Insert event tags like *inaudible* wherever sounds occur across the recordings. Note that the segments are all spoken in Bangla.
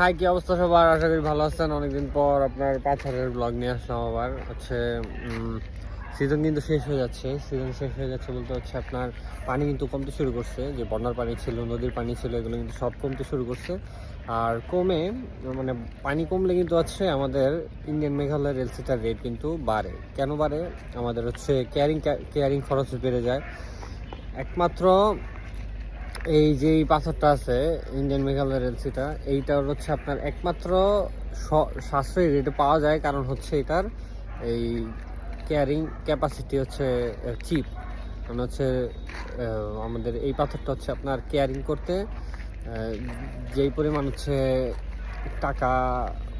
হাই কি অবস্থা সবার? আশা করি ভালো আছেন। অনেকদিন পর আপনার পাথরের ব্লগ নিয়ে আসলাম আবার। হচ্ছে সিজন কিন্তু শেষ হয়ে যাচ্ছে। সিজন শেষ হয়ে যাচ্ছে বলতে হচ্ছে আপনার পানি কিন্তু কমতে শুরু করছে। যে বন্যার পানি ছিল, নদীর পানি ছিল, এগুলো কিন্তু সব কমতে শুরু করছে। আর কমে মানে পানি কমলে কিন্তু হচ্ছে আমাদের ইন্ডিয়ান মেঘালয় রেলসিটার রেট কিন্তু বাড়ে। কেন বাড়ে? আমাদের হচ্ছে কেয়ারিং কেয়ারিং খরচ বেড়ে যায়। একমাত্র এই যে এই পাথরটা আছে ইন্ডিয়ান মেঘালয় রেলসিটা এইটার হচ্ছে আপনার একমাত্র সাশ্রয়ী রেটে পাওয়া যায়। কারণ হচ্ছে এটার এই ক্যারিং ক্যাপাসিটি হচ্ছে চিপ মানে হচ্ছে আমাদের এই পাথরটা হচ্ছে আপনার কেয়ারিং করতে যেই পরিমাণ হচ্ছে টাকা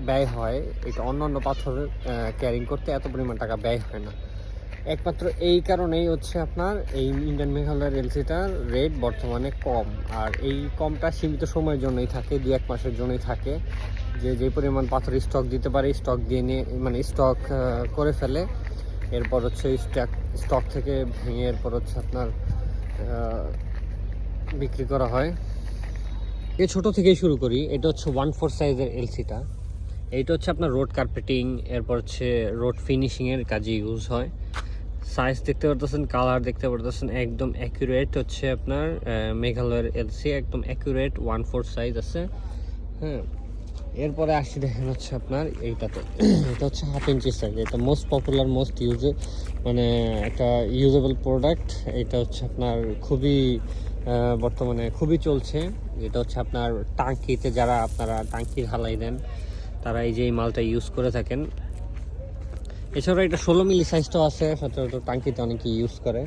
ব্যয় হয়, এটা অন্য অন্য পাথর ক্যারিং করতে এত পরিমাণ টাকা ব্যয় হয় না। একমাত্র এই কারণেই হচ্ছে আপনার এই ইন্ডিয়ান মেঘালয় রেলসিটার রেট বর্তমানে কম। আর এই কমটা সীমিত সময়ের জন্যই থাকে দু এক মাসের জন্যই থাকে। যে যে পরিমাণ পাথর স্টক দিতে পারে স্টক দিয়ে নিয়ে মানে স্টক করে ফেলে। এরপর হচ্ছে স্টক স্টক থেকে ভেঙে এরপর হচ্ছে আপনার বিক্রি করা হয়। এ ছোট থেকেই শুরু করি। এটা হচ্ছে ওয়ান ফোর সাইজের এলসিটা এইটা হচ্ছে আপনার রোড কার্পেটিং এরপর হচ্ছে রোড ফিনিশিংয়ের কাজে ইউজ হয়। সাইজ দেখতে পারতেছেন কালার দেখতে পারতেছেন, একদম অ্যাকুরেট হচ্ছে আপনার মেঘালয়ের এলসি একদম অ্যাকুরেট ওয়ান ফোর সাইজ আছে। হ্যাঁ এরপরে আসছি দেখেন হচ্ছে আপনার এইটাতে। *clears throat* এটা হচ্ছে হাফ ইঞ্চি সাইজ এটা মোস্ট পপুলার মোস্ট ইউজ মানে একটা ইউজেবল প্রোডাক্ট এটা হচ্ছে আপনার খুবই বর্তমানে খুবই চলছে। এটা হচ্ছে আপনার টাঙ্কিতে যারা আপনারা টাঙ্কি ঢালাই দেন, তারা এই যে এই মালটা ইউজ করে থাকেন। এছাড়া এটা ষোলো মিলি সাইজটাও আছে, সচরাচর টাঙ্কিতে অনেকে ইউজ করে।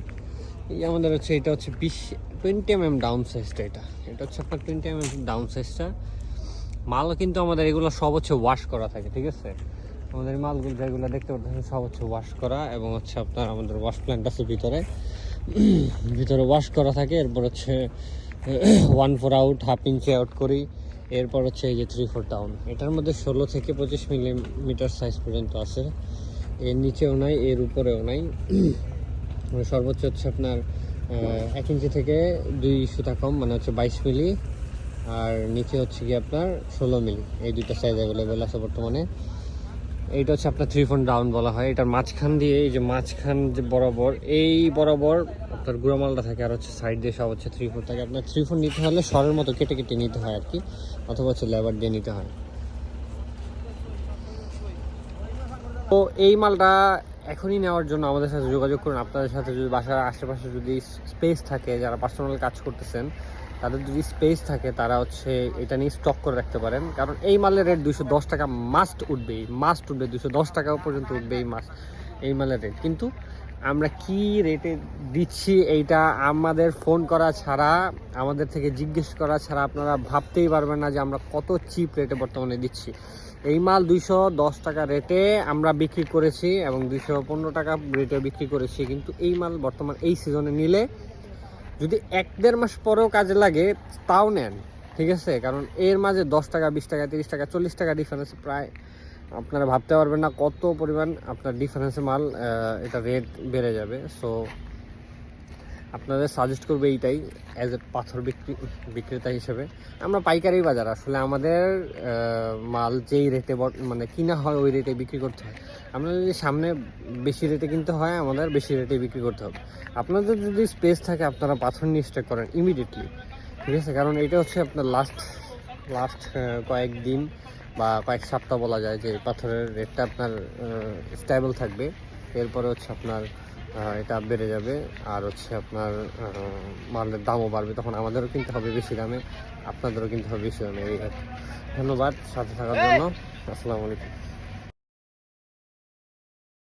এই আমাদের হচ্ছে, এটা হচ্ছে বিশ টোয়েন্টি এম এম ডাউন সাইজটা এটা। এটা হচ্ছে আপনার টোয়েন্টি এম এম ডাউন সাইজটা মালও কিন্তু আমাদের এগুলো সব হচ্ছে ওয়াশ করা থাকে, ঠিক আছে? আমাদের মালগুলো যেগুলো দেখতে পাচ্ছেন সব হচ্ছে ওয়াশ করা এবং হচ্ছে আপনার আমাদের ওয়াশ প্ল্যান্ট আছে ভিতরে। ভিতরে ওয়াশ করা থাকে, এরপর হচ্ছে one four out half inch out করি। এরপর হচ্ছে এই যে থ্রি ফোর ডাউন এটার মধ্যে ষোলো থেকে পঁচিশ মিলিমিটার সাইজ পর্যন্ত আছে। এর নিচেও নাই, এর উপরেও নাই। মানে সর্বোচ্চ হচ্ছে আপনার এক ইঞ্চি থেকে দুই সুতা কম মানে হচ্ছে বাইশ মিলি। আর নিচে হচ্ছে কি আপনার ষোলো মিলি। এই দুইটা সাইজ অ্যাভেলেবেল আছে বর্তমানে। এইটা হচ্ছে আপনার থ্রি ফোন ডাউন বলা হয়। এটার মাঝখান দিয়ে, এই যে মাঝখান যে বরাবর, এই বরাবর আপনার গুঁড়ামালটা থাকে আর হচ্ছে সাইড দিয়ে সব হচ্ছে থ্রি ফোর থাকে। আপনার থ্রি ফোর নিতে হলে সরের মতো কেটে কেটে নিতে হয় আর কি, অথবা হচ্ছে লেবার দিয়ে নিতে হয়। তো এই মালটা এখনই নেওয়ার জন্য আমাদের সাথে যোগাযোগ করুন। আপনাদের সাথে যদি বাসার আশেপাশে যদি স্পেস থাকে, যারা পার্সোনাল কাজ করতেছেন, তাদের যদি স্পেস থাকে, তারা হচ্ছে এটা নিয়ে স্টক করে রাখতে পারেন। কারণ এই মালের রেট দুশো দশ টাকা মাস্ট উঠবেই। মাস্ট উঠবে দুশো দশ টাকা পর্যন্ত উঠবে এই মাস এই মালের রেট কিন্তু আমরা কি রেটে দিচ্ছি এইটা আমাদের ফোন করা ছাড়া, আমাদের থেকে জিজ্ঞেস করা ছাড়া আপনারা ভাবতেই পারবেন না যে আমরা কত চিপ রেটে বর্তমানে দিচ্ছি। এই মাল দুইশো দশ টাকা রেটে আমরা বিক্রি করেছি এবং দুইশো পনেরো টাকা রেটে বিক্রি করেছি। কিন্তু এই মাল বর্তমান এই সিজনে নিলে যদি এক দেড় মাস পরেও কাজে লাগে, তাও নেন, ঠিক আছে? কারণ এর মাঝে দশ টাকা, বিশ টাকা, তিরিশ টাকা, চল্লিশ টাকা ডিফারেন্স প্রায় আপনারা ভাবতে পারবেন না কত পরিমাণ আপনার ডিফারেন্সে মাল এটা রেট বেড়ে যাবে। সো আপনাদের সাজেস্ট করবে এইটাই অ্যাজ এ পাথর বিক্রি, বিক্রেতা হিসেবে। আমরা পাইকারি বাজার, আসলে আমাদের মাল যেই রেটে মানে কিনা হয়, ওই রেটে বিক্রি করতে হয়। আমরা যদি সামনে বেশি রেটে কিনতে হয়, আমাদের বেশি রেটে বিক্রি করতে হবে। আপনাদের যদি স্পেস থাকে, আপনারা পাথর নিয়ে স্টক করেন ইমিডিয়েটলি ঠিক আছে? কারণ এটা হচ্ছে আপনার লাস্ট লাস্ট কয়েকদিন বা কয়েক সপ্তাহ বলা যায় যে পাথরের রেটটা আপনার স্টেবল থাকবে। এরপরে হচ্ছে আপনার এটা বেড়ে যাবে আর হচ্ছে আপনার মালের দামও বাড়বে। তখন আমাদেরও কিনতে হবে বেশি দামে আপনাদেরও কিনতে হবে বেশি দামে। এই ধন্যবাদ সাথে থাকার জন্য। আসসালামু আলাইকুম।